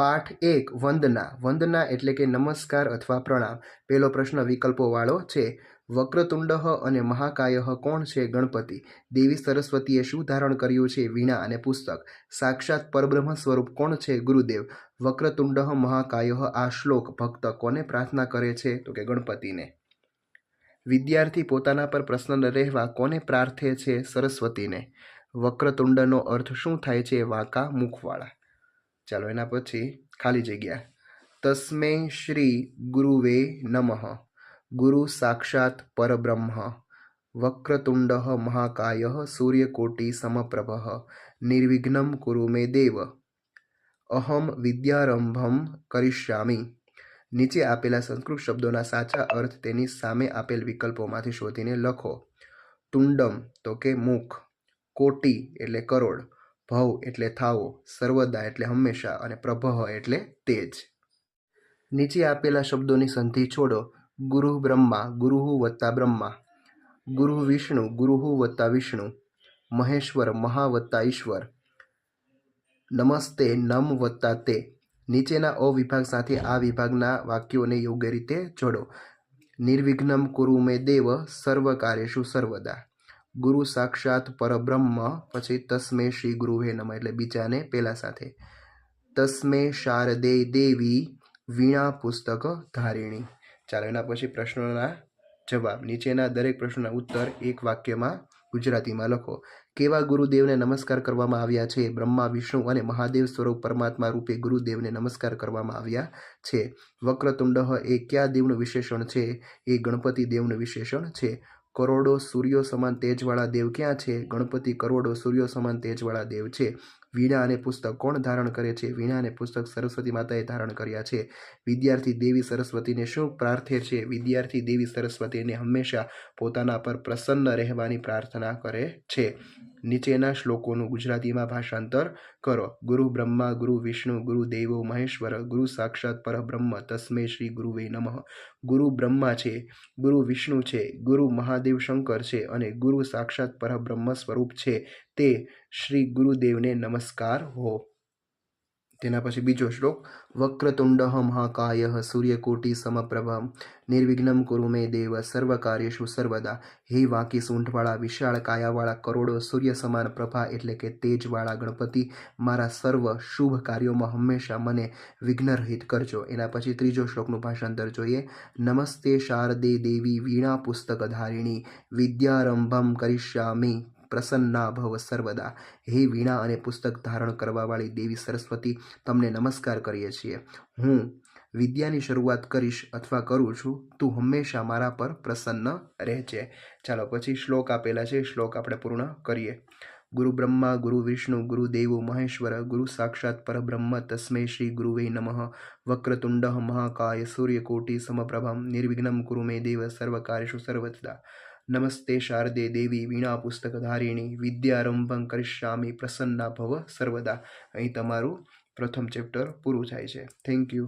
પાઠ એક, વંદના. વંદના એટલે કે નમસ્કાર અથવા પ્રણામ. પહેલો પ્રશ્ન વિકલ્પોવાળો છે. વક્રતુંડ અને મહાકાય કોણ છે ગણપતિ? દેવી સરસ્વતીએ શું ધારણ કર્યું છે? વીણા અને પુસ્તક. સાક્ષાત પરબ્રહ્મ સ્વરૂપ કોણ છે? ગુરુદેવ. વક્રતુંડ મહાકાય આ શ્લોક ભક્ત કોને પ્રાર્થના કરે છે? તો કે ગણપતિને. વિદ્યાર્થી પોતાના પર પ્રસન્ન રહેવા કોને પ્રાર્થે છે? સરસ્વતીને. વક્રતુંડનો અર્થ શું થાય છે? વાંકા, મુખવાળા. ચાલો એના પછી ખાલી જગ્યા. તસ્મે શ્રી ગુરુવે નમઃ. ગુરુ સાક્ષાત પરબ્રહ્મ. વક્રતુંડ મહાકાય સૂર્યકોટી સમપ્રભ. નિર્વિઘ્નમ કુરુ મે દેવ. અહમ વિદ્યારંભમ કરિષ્યામી. નીચે આપેલા સંસ્કૃત શબ્દોના સાચા અર્થ તેની સામે આપેલ વિકલ્પોમાંથી શોધીને લખો. તુંડમ તો કે મુખ. કોટી એટલે કરોડ. ભવ એટલે થાવો, સર્વદા એટલે હંમેશા અને પ્રભહ એટલે તેજ. નીચે આપેલા શબ્દોની સંધિ છોડો. ગુરુ બ્રહ્મા, ગુરુહુ વત્તા બ્રહ્મા. ગુરુ વિષ્ણુ, ગુરુહુ વત્તા વિષ્ણુ. મહેશ્વર, મહા વત્તા ઈશ્વર. નમસ્તે, નમ વત્તા તે. નીચેના અવિભાગ સાથે આ વિભાગના વાક્યોને યોગ્ય રીતે જોડો. નિર્વિઘ્નમ કુરુ મે દેવ સર્વ કાર્યશુ સર્વદા. ગુરુ સાક્ષાત પરબ્રહ્મ, પછી તસ્મે શ્રી ગુરુવે નમઃ એટલે બીજાને પેલા સાથે. તસ્મે શારદે દેવી વીણા પુસ્તક ધારિણી. ચાલો એના પછી પ્રશ્નોના જવાબ. નીચેના દરેક પ્રશ્નોના ઉત્તર એક વાક્યમાં ગુજરાતીમાં લખો. કેવા ગુરુદેવને નમસ્કાર કરવામાં આવ્યા છે? બ્રહ્મા, વિષ્ણુ અને મહાદેવ સ્વરૂપ પરમાત્મા રૂપે ગુરુદેવને નમસ્કાર કરવામાં આવ્યા છે. વક્રતુંડ એ કયા દેવનું વિશેષણ છે? એ ગણપતિ દેવનું વિશેષણ છે. કરોડો સૂર્યો સમાન તેજવાળા દેવ ક્યાં છે? ગણપતિ કરોડો સૂર્યો સમાન તેજવાળા દેવ છે. વીણા અને પુસ્તક કોણ ધારણ કરે છે? વીણા અને પુસ્તક સરસ્વતી માતાએ ધારણ કર્યા છે. વિદ્યાર્થી દેવી સરસ્વતીને શું પ્રાર્થે છે? વિદ્યાર્થી દેવી સરસ્વતીને હંમેશા પોતાના પર પ્રસન્ન રહેવાની પ્રાર્થના કરે છે. નીચેના શ્લોકોનું ગુજરાતીમાં ભાષાંતર કરો. ગુરુ બ્રહ્મા, ગુરુ વિષ્ણુ, ગુરુ દેવો, મહેશ્વર, ગુરુ સાક્ષાત પરબ્રહ્મ, તસ્મે શ્રી ગુરુવે નમઃ. ગુરુ બ્રહ્મા છે, ગુરુ વિષ્ણુ છે, ગુરુ મહાદેવ શંકર છે અને ગુરુ સાક્ષાત પરબ્રહ્મ સ્વરૂપ છે તે શ્રી ગુરુદેવને નમસ્કાર હો. તેના પછી બીજો શ્લોક, વક્રતુંડ મહાકાય સૂર્યકોટી સમપ્રભ નિર્વિઘ્નમ કુરુ મે દેવ સર્વ કાર્યશુ સર્વદા, હે વાંકી સૂંઢવાળા વિશાળ કાયાવાળા કરોડો સૂર્ય સમાન પ્રભા એટલે કે તેજવાળા ગણપતિ, મારા સર્વ શુભ કાર્યોમાં હંમેશા મને વિઘ્નરહિત કરજો. એના પછી ત્રીજો શ્લોકનું ભાષાંતર જોઈએ. નમસ્તે શારદે દેવી વીણા પુસ્તક ધારિણી, વિદ્યારંભમ કરિષ્યામી પ્રસન્ના ભવ સર્વદા. હે વીણા અને પુસ્તક ધારણ કરવાવાળી દેવી સરસ્વતી, તમને નમસ્કાર કરીએ છીએ. હું વિદ્યાની શરૂઆત કરીશ અથવા કરું છું, તું હંમેશા મારા પર પ્રસન્ન રહેજે. ચાલો, પછી શ્લોક આપેલા છે, શ્લોક આપણે પૂર્ણ કરીએ. ગુરુ બ્રહ્મા, ગુરુ વિષ્ણુ, ગુરુ દેવો મહેશ્વર, ગુરુ સાક્ષાત પરબ્રહ્મ, તસ્મૈ શ્રી ગુરુવે નમઃ. વક્રતુંડ મહાકાય સૂર્યકોટી સમપ્રભમ, નિર્વિઘ્નમ કુરુ મે દેવ સર્વકાર્યુ સર્વદા નમસ્તે શારદે દેવી વીણા પુસ્તકધારિણી વિદ્યારંભં કરિષ્યામી પ્રસન્ના ભવ સર્વદા અહીં તમારું પ્રથમ ચેપ્ટર પૂરું થાય છે. Thank you